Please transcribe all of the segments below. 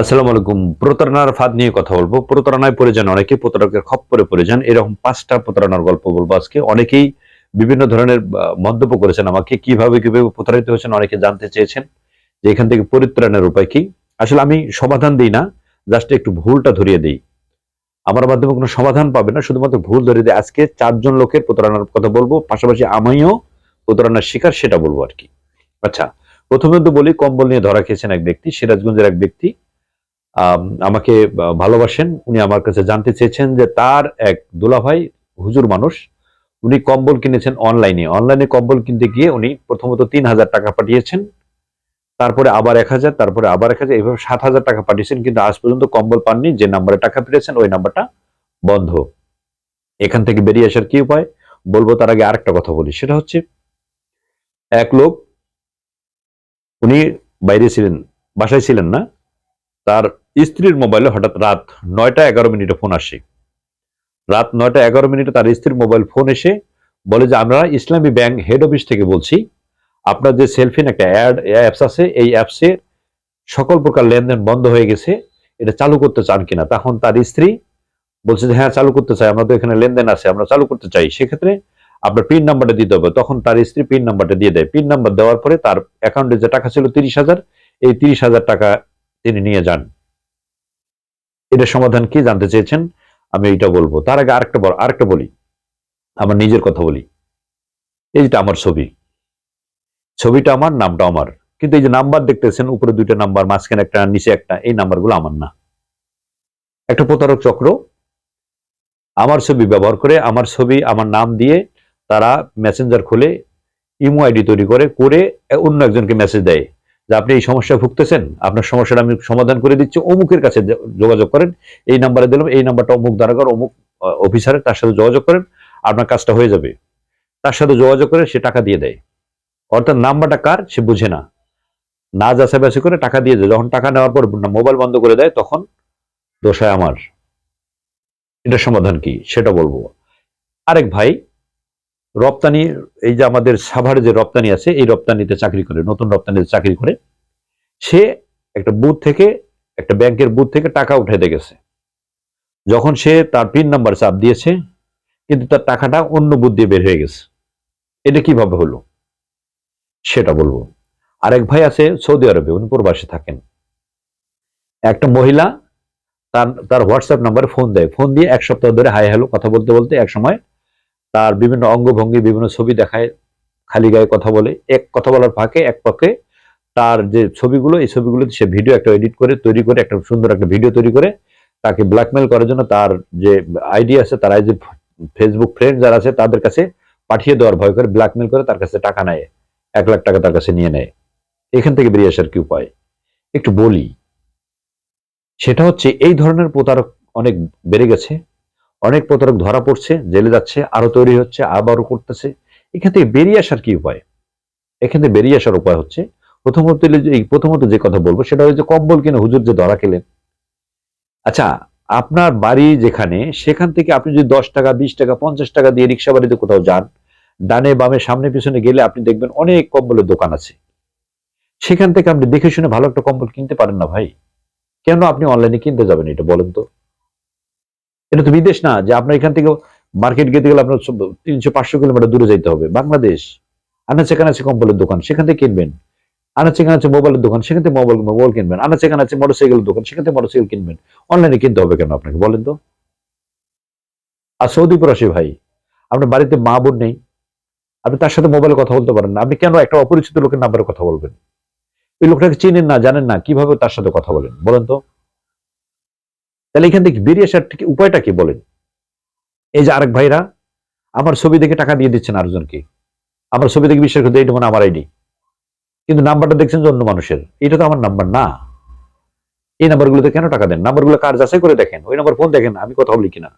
আসসালামু আলাইকুম। প্রতারণার ফাঁদ নিয়ে কথা বলব। প্রতারণায় পড়ে যান অনেকে প্রতারকের খপ্পরে পড়ে যান। এরকম পাঁচটা প্রতারণার গল্প বলব আজকে। অনেকেই বিভিন্ন ধরনের মন্তব্য করেছেন আমাকে, কীভাবে কীভাবে প্রতারিত হয়েছেন অনেকে জানতে চেয়েছেন যে এখান থেকে পরিত্রাণের উপায় কি। আসলে আমি সমাধান দিই না, জাস্ট একটু ভুলটা ধরিয়ে দিই। আমার মাধ্যমে কোনো সমাধান পাবে না, শুধুমাত্র ভুল ধরিয়ে দিই আজকে চারজন লোকের প্রতারণার কথা বলব। পাশাপাশি আমিও প্রতারণার শিকার, সেটা বলব আর কি। আচ্ছা প্রথমে তো বলি, কম্বল নিয়ে ধরা খেয়েছেন এক ব্যক্তি, সিরাজগঞ্জের এক ব্যক্তি। আমাকে ভালোবাসেন। উনি আমার কাছে জানতে চেয়েছেন যে তার এক দুলাভাই হুজুর মানুষ, উনি কম্বল কিনেছেন অনলাইনে। অনলাইনে কম্বল কিনতে গিয়ে উনি প্রথমত তিন হাজার টাকা পাঠিয়েছেন, তারপরে আবার এক হাজার, তারপরে আবার এক হাজার, এইভাবে সাত হাজার টাকা পাঠিয়েছেন, কিন্তু আজ পর্যন্ত কম্বল পাননি, যে নাম্বারে টাকা পেয়েছেন ওই নাম্বারটা বন্ধ। এখান থেকে বেরিয়ে আসার কি উপায়? বলব তার আগে আরেকটা কথা বলি। সেটা হচ্ছে, এক লোক, উনি বাইরে ছিলেন, বাসায় ছিলেন না তার স্ত্রীর মোবাইলে হঠাৎ রাত নয়টা এগারো মিনিটে ফোন আসে। রাত নয়টা এগারো মিনিটে তার স্ত্রীর মোবাইল ফোন এসে বলে যে, আমরা ইসলামী ব্যাংক হেড অফিস থেকে বলছি, আপনার যে সেলফিন একটা অ্যাড, অ্যাপস আছে, এই অ্যাপসে সকল প্রকার লেনদেন বন্ধ হয়ে গেছে, এটা চালু করতে চান কিনা? তখন তার স্ত্রী বলছে যে হ্যাঁ চালু করতে চাই, আমরা তো এখানে লেনদেন আছে, আমরা চালু করতে চাই। সেক্ষেত্রে আপনার পিন নাম্বারটা দিতে হবে। তখন তার স্ত্রী পিন নাম্বারটা দিয়ে দেয়। পিন নাম্বার দেওয়ার পরে তার অ্যাকাউন্টে যে টাকা ছিল তিরিশ হাজার, এই তিরিশ হাজার টাকা তিনি নিয়ে যান। এটার সমাধান কি জানতে চেয়েছেন? আমি এইটা বলব। তার আগে আরেকটা বল, আরেকটা বলি। আমার নিজের কথা বলি। এই যেটা আমার ছবি। ছবিটা আমার, নামটা আমার। কিন্তু এই যে নাম্বার দেখতেছেন, উপরে দুইটা নাম্বার, মাঝখানে একটা, নিচে একটা, এই নাম্বারগুলো আমার না। একটা প্রতারক চক্র আমার ছবি ব্যবহার করে, আমার ছবি, আমার নাম দিয়ে তারা মেসেঞ্জার খুলে, ইমো আইডি তৈরি করে করে অন্য একজনকে মেসেজ দেয়। যে আপনি এই সমস্যায় ভুগতেছেন, আপনার সমস্যাটা আমি সমাধান করে দিচ্ছি, অমুকের কাছে যোগাযোগ করেন, এই নাম্বারে দিলাম, এই নাম্বারটা অমুক দারাগার অমুক অফিসারের তার সাথে যোগাযোগ করেন, আপনার কাজটা হয়ে যাবে। তার সাথে যোগাযোগ করে সে টাকা দিয়ে দেয়। অর্থাৎ নাম্বারটা কার সে বুঝে না। না যাচাই করে টাকা দিয়ে দেয়। যখন টাকা নেওয়ার পর মোবাইল বন্ধ করে দেয়, তখন দোষায় আমার। এটা সমাধান কি? সেটা বলব। আরেক ভাই রপ্তানি এই যে আমাদের সাভারে যে রপ্তানি আছে, এই রপ্তানিতে চাকরি করে, নতুন রপ্তানিতে চাকরি করে সে একটা বুথ থেকে, একটা ব্যাংকের বুথ থেকে টাকা উঠাইতে গেছে। যখন সে তার পিন নাম্বার চাপ দিয়েছে, কিন্তু তার টাকাটা অন্য বুথ দিয়ে বের হয়ে গেছে। এটা কীভাবে হলো? সেটা বলব। আরেক ভাই আছে সৌদি আরবে, উনি প্রবাসে থাকেন। একটা মহিলা তার তার হোয়াটসঅ্যাপ নাম্বারে ফোন দেয়। ফোন দিয়ে এক সপ্তাহ ধরে হাই হ্যালো কথা বলতে বলতে এক সময় তার বিভিন্ন অঙ্গভঙ্গি, বিভিন্ন ছবি দেখায়, খালি গায়ে কথা বলে, এক কথা বলার ফাঁকে, এক পক্ষে তার যে ছবিগুলো, এই ছবিগুলো সে ভিডিও একটা এডিট করে, তৈরি করে, একটা সুন্দর একটা ভিডিও তৈরি করে, তাকে ব্ল্যাকমেল করার জন্য তার যে আইডি আছে, তার যে ফেসবুক ফ্রেন্ড যারা আছে, তাদের কাছে পাঠিয়ে দেওয়ার ভয় করে ব্ল্যাকমেল করে তার কাছে টাকা নেয়। এক লাখ টাকা তার কাছে নিয়ে নেয়। এখান থেকে বেরিয়ে আসার কি উপায়? একটু বলি, সেটা হচ্ছে এই ধরনের প্রতারক অনেক বেড়ে গেছে, অনেক প্রতারক ধরা পড়ছে, জেলে যাচ্ছে, আরও তৈরি হচ্ছে, আবারও করতেছে। এখান থেকে বেরিয়ে আসার কি উপায়? এখান থেকে বেরিয়ে আসার উপায় হচ্ছে প্রথমত প্রথমত যে কথা বলব, সেটা হচ্ছে কম্বল কিনে হুজুর যে ধরা খেলেন। আচ্ছা আপনার বাড়ি যেখানে, সেখান থেকে আপনি যদি দশ টাকা, বিশ টাকা, পঞ্চাশ টাকা দিয়ে রিক্সা বাড়িতে কোথাও যান, ডানে বামে সামনে পিছনে গেলে আপনি দেখবেন অনেক কম্বলের দোকান আছে। সেখান থেকে আপনি দেখে শুনে ভালো একটা কম্বল কিনতে পারেন না ভাই। কেন আপনি অনলাইনে কিনতে যাবেন এটা বলেন তো? এটা তো বিদেশ না, যে আপনার এখান থেকে মার্কেট গেতে গেলে আপনার তিনশো, পাঁচশো কিলোমিটার দূরে যাইতে হবে, বাংলাদেশ। আনাচে কানাচে কম্বলের দোকান, সেখান থেকে কিনবেন। আনাচে কানাচে মোবাইলের দোকান, সেখান মোবাইল মোবাইল কিনবেন। আনাচে কানাচে মোটরসাইকেলের দোকান, সেখান মোটরসাইকেল কিনবেন। অনলাইনে কিনতে হবে কেন আপনাকে, বলেন তো? আর সৌদি প্রবাসী ভাই, আপনার বাড়িতে মা বোন নেই, আপনি তার সাথে মোবাইলে কথা বলতে পারেন না। আপনি কেন একটা অপরিচিত লোকের নাম্বারে কথা বলবেন? ওই লোকটাকে চিনেন না, জানেন না, কীভাবে তার সাথে কথা বলেন বলেন তো? তাহলে এখান থেকে বেরিয়ে আসার ঠিক উপায়টা কি বলেন? এই যে আরেক ভাইরা, আমার ছবি দেখে টাকা দিয়ে দিচ্ছেন আরেকজনকে। আমার ছবি দেখে বিশ্বাস করতে এইটা মানে আমার আইডি। কিন্তু নাম্বারটা দেখছেন যে অন্য মানুষের। এটা তো আমার নাম্বার না। এই নাম্বারগুলোতে কেন টাকা দেন? নাম্বারগুলো কার যাচাই করে দেখেন? ওই নাম্বার ফোন দেখেন, আমি কথা বলি কিনা?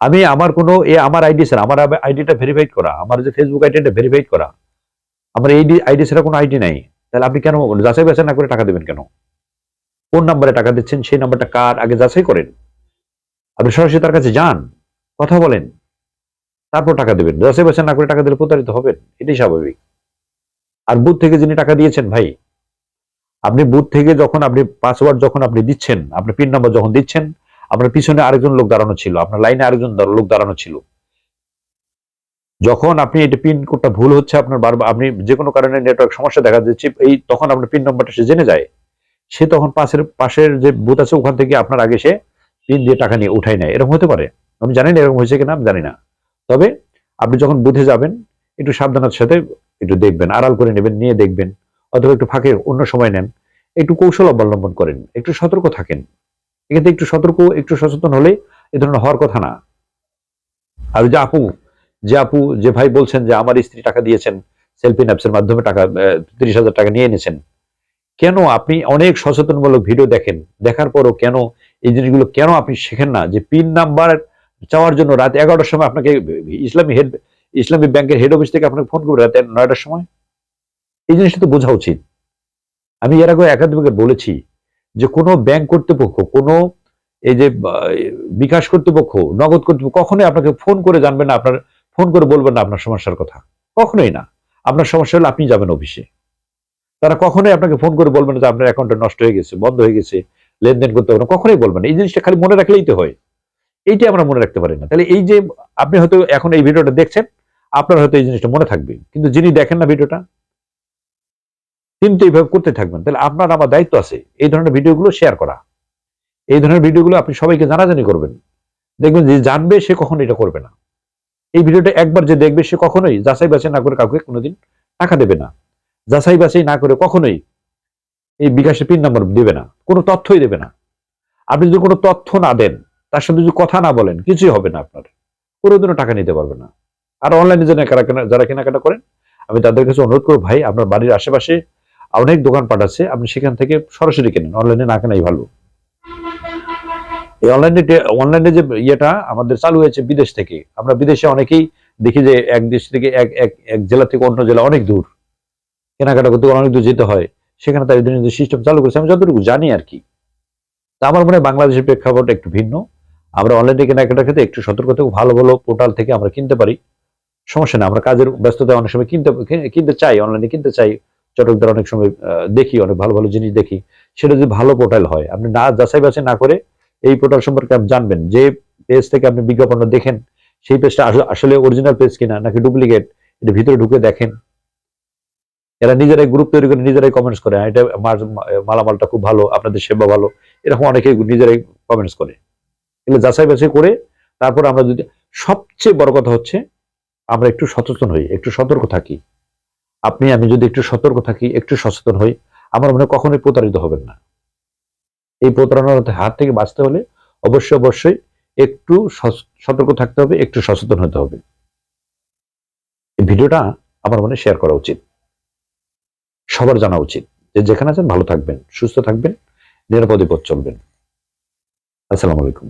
আমি আমার কোনো এ, আমার আইডি স্যার আমার আইডিটা ভেরিফাইড করা, আমার যে ফেসবুক আইডিটা ভেরিফাইড করা, আমার এই আইডি ছাড়া কোনো আইডি নাই। তাহলে আপনি কেন যাচাই বাছাই না করে টাকা দেবেন কেন? কোন নাম্বারে টাকা দিচ্ছেন, সেই নাম্বারটা কার? আগে যাচাই করেন। আপনি সরাসরি তার কাছে যান, কথা বলেন। তারপর টাকা দেবেন। যাচাই বাছাই না করে টাকা দিলে প্রতারিত হবেন। এটাই স্বাভাবিক। আর বুথ থেকে যিনি টাকা দিয়েছেন, ভাই, আপনি বুথ থেকে যখন আপনি পাসওয়ার্ড যখন আপনি দিচ্ছেন, আপনার পিন নাম্বার যখন দিচ্ছেন, আপনার পিছনে আরেকজন লোক দাঁড়ানো ছিল, আপনার লাইনে আরেকজন লোক দাঁড়ানো ছিল। যখন আপনি এটা পিন কোডটা ভুল হচ্ছে, আপনার বারবার আপনি যে কোনো কারণে নেটওয়ার্ক সমস্যা দেখা যাচ্ছে এই তখন আপনার পিন নাম্বারটা সে জেনে যায়। সে তখন পাশের পাশের যে বুথ আছে, ওখান থেকে আপনার আগে সে পিন দিয়ে টাকা নিয়ে উঠাই নেয়। এরকম হতে পারে। আমি জানি না এরকম হয়েছে কিনা, আমি জানি না। তবে আপনি যখন বুথে যাবেন, একটু সাবধানতার সাথে একটু দেখবেন, আড়াল করে নেবেন, নিয়ে দেখবেন, অথবা একটু ফাঁকে অন্য সময় নেন, একটু কৌশল অবলম্বন করেন, একটু সতর্ক থাকেন। এক্ষেত্রে একটু সতর্ক, একটু সচেতন হলে এ ধরনের হওয়ার কথা না। আর যে আপু যে আপু, যে ভাই বলছেন যে আমার স্ত্রী টাকা দিয়েছেন সেলফি ন্যাপসের মাধ্যমে টাকা তিরিশ হাজার টাকা নিয়ে এনেছেন। কেন আপনি অনেক সচেতনমূলক ভিডিও দেখেন, দেখার পরও কেন এই জিনিসগুলো কেন আপনি শেখেন না? যে পিন নাম্বার চাওয়ার জন্য রাত এগারোটার সময় আপনাকে ইসলামী হেড ইসলামী ব্যাংকের হেড অফিস থেকে আপনাকে ফোন করবে রাত নয়টার সময়। এই জিনিসটা তো বোঝা উচিত। আমি এর আগে একাডেমিকে বলেছি যে কোনো ব্যাংক কর্তৃপক্ষ, কোনো এই যে বিকাশ কর্তৃপক্ষ, নগদ কর্তৃপক্ষ কখনোই আপনাকে ফোন করে জানবেন না, আপনার ফোন করে বলবেন না আপনার সমস্যার কথা। কখনোই না। আপনার সমস্যা হলে আপনি যাবেন অফিসে তারা কখনোই আপনাকে ফোন করে বলবেন যে আপনার অ্যাকাউন্টটা নষ্ট হয়ে গেছে, বন্ধ হয়ে গেছে, লেনদেন করতে পারবেন কখনোই বলবেন এই জিনিসটা খালি মনে রাখলেই তো হয়। এইটাই আমরা মনে রাখতে পারি না। তাহলে এই যে, আপনি হয়তো এখন এই ভিডিওটা দেখছেন আপনার হয়তো এই জিনিসটা মনে থাকবে। কিন্তু যিনি দেখেন না ভিডিওটা কিন্তু এইভাবে করতে থাকবেন। তাহলে আপনার আমার দায়িত্ব আছে এই ধরনের ভিডিওগুলো শেয়ার করা। এই ধরনের ভিডিওগুলো আপনি সবাইকে জানাজানি করবেন। দেখবেন যে জানবে সে কখনো এটা করবে না। এই ভিডিওটা একবার যে দেখবে সে কখনোই যাচাই বাছাই না করে কাউকে কোনোদিন টাকা দেবে না। যাচাই বাছাই না করে কখনোই এই বিকাশের পিন নাম্বার দেবে না। কোনো তথ্যই দেবে না। আপনি যদি কোনো তথ্য না দেন, তার সাথে যদি কথা না বলেন, কিছুই হবে না আপনার। কোনোদিনও টাকা নিতে পারবে না। আর অনলাইনে যারা কেনা যারা কেনাকাটা করেন, আমি তাদের কাছে অনুরোধ করব, ভাই, আপনার বাড়ির আশেপাশে অনেক দোকানপাট আছে, আপনি সেখান থেকে সরাসরি কেনেন। অনলাইনে না কেনাই ভালো। এই অনলাইনে অনলাইনে যে ইয়েটা আমাদের চালু হয়েছে বিদেশ থেকে। আমরা বিদেশে অনেকেই দেখি যে এক দেশ থেকে এক এক এক জেলা থেকে অন্য জেলা অনেক দূর। কেনাকাটা করতে অনেক দূর যেতে হয়। সেখানে তার যে সিস্টেম চালু করেছে। আমি যতটুকু জানি আর কি তা আমার মনে হয় বাংলাদেশের প্রেক্ষাপট একটু ভিন্ন। আমরা অনলাইনে কেনাকাটার ক্ষেত্রে একটু সতর্ক থেকে ভালো ভালো পোর্টাল থেকে আমরা কিনতে পারি। সমস্যা নেই আমরা কাজের ব্যস্ততা অনেক সময় কিনতে কিনতে চাই অনলাইনে কিনতে চাই চটকদার অনেক সময় দেখি অনেক ভালো ভালো জিনিস দেখি সেটা যদি ভালো পোর্টাল হয় আপনি না যাচাই বাছাই না করে এই পোর্টাল সম্পর্কে আপনি জানবেন যে পেজ থেকে আপনি বিজ্ঞাপন দেখেন সেই পেজটা আসলে অরিজিনাল পেজ কিনা নাকি ডুপ্লিকেট এটা ভিতরে ঢুকে দেখেন। এরা নিজেরাই গ্রুপ তৈরি করে নিজেরাই কমেন্টস করে "হ্যাঁ, এটা মালামালটা খুব ভালো আপনাদের সেবা ভালো এরকম অনেকেই নিজেরাই কমেন্টস করে। এগুলো যাচাই বাছাই করে তারপর আমরা যদি সবচেয়ে বড় কথা হচ্ছে আমরা একটু সচেতন হই, একটু সতর্ক থাকি। আপনি, আমি যদি একটু সতর্ক থাকি, একটু সচেতন হই, আমার মনে কখনোই প্রতারিত হবেন না। এই প্রতারণার হাত থেকে বাঁচতে হলে অবশ্যই অবশ্যই একটু সতর্ক থাকতে হবে, একটু সচেতন হতে হবে। এই ভিডিওটা আমার মনে শেয়ার করা উচিত। সবার জানা উচিত যে যেখানে আছেন ভালো থাকবেন, সুস্থ থাকবেন, নিরাপদে পথ চলবেন। আসসালামু আলাইকুম।